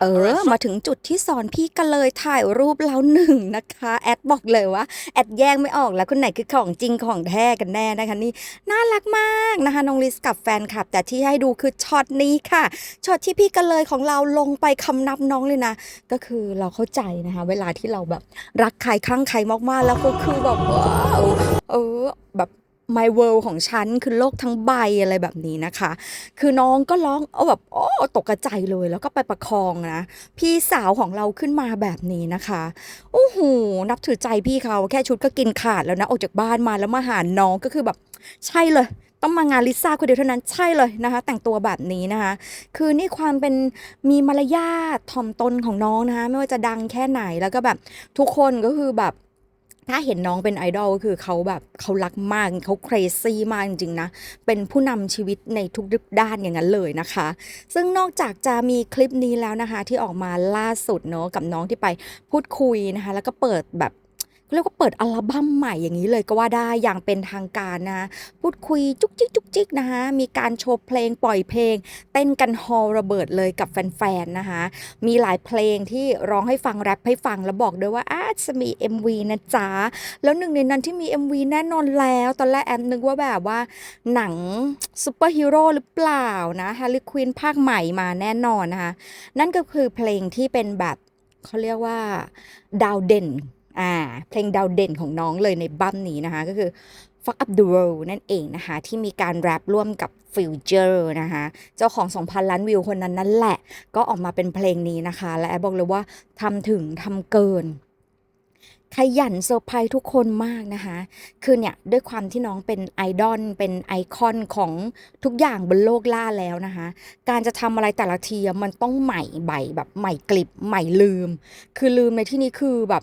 เออ มาถึงจุดที่สอนพี่ก็เลยถ่ายรูปแล้วหนึ่งนะคะ แอดบอกเลยว่า แอดแยกไม่ออกแล้วคนไหนคือของจริงของแท้กันแน่นะคะนี่น่ารักมากนะคะน้องลิสกับแฟนคลับ แต่ที่ให้ดูคือช็อตนี้ค่ะช็อตที่พี่ก็เลยของเราลงไปคำนับน้องเลยนะ ก็คือเราเข้าใจนะคะ เวลาที่เราแบบรักใครข้างใครมากๆแล้วก็คือแบบว้าวเออแบบ my world ของฉันคือโลกทั้งใบอะไรแบบนี้นะคะ คือน้องก็ร้องเอาแบบโอ้ตกกระใจเลยแล้วก็ไปประคองนะพี่สาวของเราขึ้นมาแบบนี้นะคะโอ้โหนับถือใจพี่เขาแค่ชุดก็กินขาดแล้วนะออกจากบ้านมาแล้วมาหาน้องก็คือแบบใช่เลยต้องมางานลิซ่าคนเดียวเท่านั้นใช่เลยนะคะ แต่งตัวแบบนี้นะคะ คือนี่ความเป็นมีมารยาทถ่อมตนของน้องนะคะ ไม่ว่าจะดังแค่ไหนแล้วก็แบบทุกคนก็คือแบบ ถ้าเห็นน้องเป็นไอดอลก็คือเขาแบบเขารักมากเขาเครซี่มากจริงๆนะ เป็นผู้นำชีวิตในทุกด้านอย่างนั้นเลยนะคะ ซึ่งนอกจากจะมีคลิปนี้แล้วนะคะ ที่ออกมาล่าสุดเนาะกับน้องที่ไปพูดคุยนะคะ แล้วก็เปิดแบบ เรียกว่าเปิดอัลบั้มใหม่อย่างนี้เลยก็ว่าได้อย่างเป็นทางการนะพูดคุยจุกจิกจุกจิกนะคะมีการโชว์เพลงปล่อยเพลง เต้นกันฮอลระเบิดเลยกับแฟนๆนะคะมีหลายเพลงที่ร้องให้ฟังแรปให้ฟังแล้วบอกด้วยว่าอาจะมี MV นะจ๊ะแล้วหนึ่งในนั้นที่มี MV แน่นอนแล้วตอนแรกแอมนึกว่าแบบว่าหนังซูเปอร์ฮีโร่หรือเปล่านะฮาร์ลีควินภาคใหม่มาแน่นอนนะคะนั่นก็คือเพลงที่เป็นแบบเขาเรียกว่าดาวเด่น อ่าเพลงดาวเด่นของน้องเลยในบัมนี้นะคะ ก็คือ Fuck Up the World นั่นเองนะคะ ที่มีการแรปร่วมกับฟิวเจอร์นะคะ เจ้าของ 2,000 ล้านวิวคนนั้นนั่นแหละ ก็ออกมาเป็นเพลงนี้นะคะ และแอบบอกเลยว่าทำถึงทำเกิน ขยันเซอร์ไพรส์ทุกคนมากนะคะ คือเนี่ย ด้วยความที่น้องเป็นไอดอลเป็นไอคอนของทุกอย่างบนโลกล่าแล้วนะคะ การจะทำอะไรแต่ละทีมันต้องใหม่ใบแบบใหม่กลิบใหม่ลืม คือลืมในที่นี้คือแบบ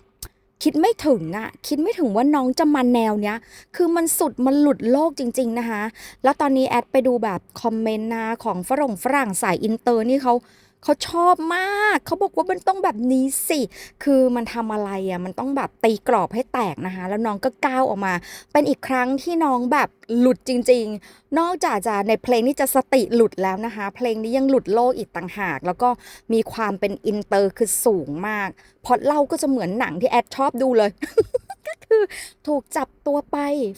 คิดไม่ถึงอะคิดไม่ถึงว่าน้องจะมาแนวเนี้ย คือมันสุดมันหลุดโลกจริง ๆนะคะ แล้วตอนนี้แอดไปดูแบบคอมเมนต์นะของฝรั่งฝรั่งสายอินเตอร์นี่เขา เขาชอบมาก เขาบอกว่ามันต้องแบบนี้สิ คือมันทำอะไรอะ มันต้องแบบตีกรอบให้แตกนะคะ แล้วน้องก็ก้าวออกมา เป็นอีกครั้งที่น้องแบบหลุดจริง ๆ นอกจากจะในเพลงนี้จะสติหลุดแล้วนะคะ เพลงนี้ยังหลุดโลกอีกต่างหาก แล้วก็มีความเป็นอินเตอร์คือสูงมาก พอเล่าก็จะเหมือนหนังที่แอดชอบดูเลยก็คือถูกจับตัวไป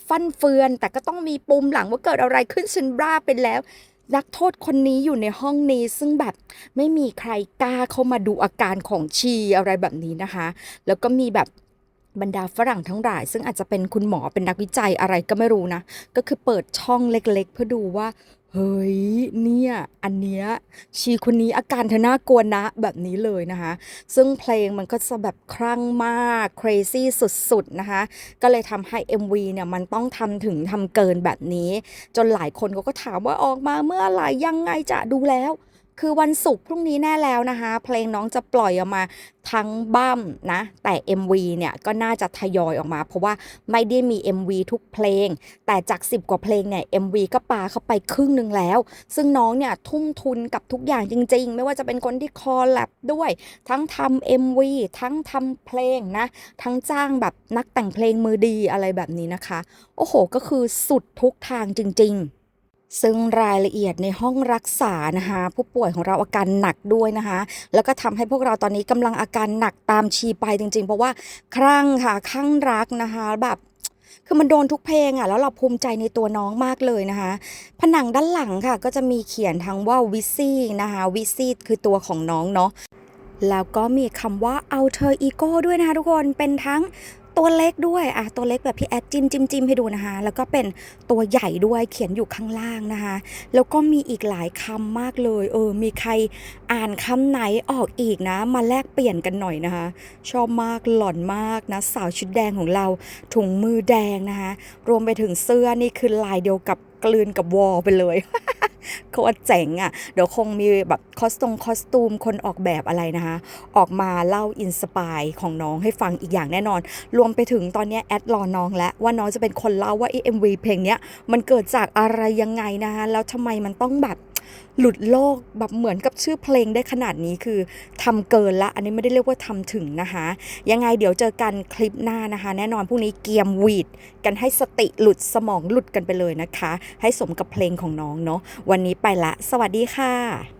ฟันเฟือน แต่ก็ต้องมีปุ่มหลังว่าเกิดอะไรขึ้นฉันบ้าไปแล้ว นักโทษคนนี้อยู่ในห้องนี้ซึ่งแบบไม่มีใครกล้าเข้ามาดูอาการของชีอะไรแบบนี้นะคะ แล้วก็มีแบบบรรดาฝรั่งทั้งหลาย ซึ่งอาจจะเป็นคุณหมอเป็นนักวิจัยอะไรก็ไม่รู้นะ ก็คือเปิดช่องเล็กๆ เพื่อดูว่า เฮ้ยเนี่ยอันเนี้ยชีคนนี้อาการเธอน่ากลัวนะแบบนี้เลยนะคะ ซึ่งเพลงมันก็จะแบบคลั่งมาก crazy สุดๆนะคะ ก็เลยทำให้ MV เนี่ยมันต้องทำถึงทำเกินแบบนี้ จนหลายคนเขาก็ถามว่าออกมาเมื่อไหร่ยังไงจะดูแล้ว คือวันศุกร์พรุ่งนี้แน่แล้วนะคะ เพลงน้องจะปล่อยออกมาทั้งบั้มนะ แต่ MV เนี่ยก็น่าจะทยอยออกมา เพราะว่าไม่ได้มี MV ทุกเพลง แต่จาก 10 กว่าเพลงเนี่ย MV ก็ปาเข้าไปครึ่งหนึ่งแล้ว ซึ่งน้องเนี่ยทุ่มทุนกับทุกอย่างจริง ๆ ไม่ว่าจะเป็นคนที่คอลแลบด้วย ทั้งทำ MV ทั้งทำเพลงนะ ทั้งจ้างแบบนักแต่งเพลงมือดีอะไรแบบนี้นะคะ โอ้โห ก็คือสุดทุกทางจริง ๆ ซึ่งรายละเอียดในห้องรักษานะคะผู้ป่วยของเราอาการหนักด้วยนะคะ แล้วก็ทำให้พวกเราตอนนี้กำลังอาการหนักตามชีไปจริง ๆ เพราะว่าคลั่งค่ะคลั่งรักนะคะแบบคือมันโดนทุกเพลงอะแล้วเราภูมิใจในตัวน้องมากเลยนะคะ ผนังด้านหลังค่ะ ก็จะมีเขียนทั้งว่าวิซี่นะคะวิซี่คือตัวของน้องเนาะแล้วก็มีคำว่า alter ego ด้วยนะคะทุกคนเป็นทั้ง ตัวเล็กด้วยอะตัวเล็กแบบพี่แอดจิ้มจิ้มจิ้มให้ดูนะคะ แล้วก็เป็นตัวใหญ่ด้วยเขียนอยู่ข้างล่างนะคะ แล้วก็มีอีกหลายคำมากเลย เออ มีใครอ่านคำไหนออกอีกนะ มาแลกเปลี่ยนกันหน่อยนะคะ ชอบมากหล่อนมากนะ สาวชุดแดงของเราถุงมือแดงนะคะ รวมไปถึงเสื้อนี่คือลายเดียวกับกลืนกับวอลไปเลย โคตรเจ๋งอะ เดี๋ยวคงมีแบบคอสตงคอสตูมคนออกแบบอะไรนะคะ ออกมาเล่าอินสปายของน้องให้ฟังอีกอย่างแน่นอน รวมไปถึงตอนนี้แอดรอน้องแล้วว่าน้องจะเป็นคนเล่าว่าไอเอ็มวีเพลงเนี้ยมันเกิดจากอะไรยังไงนะคะแล้วทำไมมันต้องแบบ หลุดโลกแบบเหมือนกับชื่อเพลงได้ขนาดนี้คือทำเกินละ อันนี้ไม่ได้เรียกว่าทำถึงนะคะ ยังไงเดี๋ยวเจอกันคลิปหน้านะคะ แน่นอนพรุ่งนี้เกียมวีดกันให้สติหลุดสมองหลุดกันไปเลยนะคะ ให้สมกับเพลงของน้องเนาะวันนี้ไปละ สวัสดีค่ะ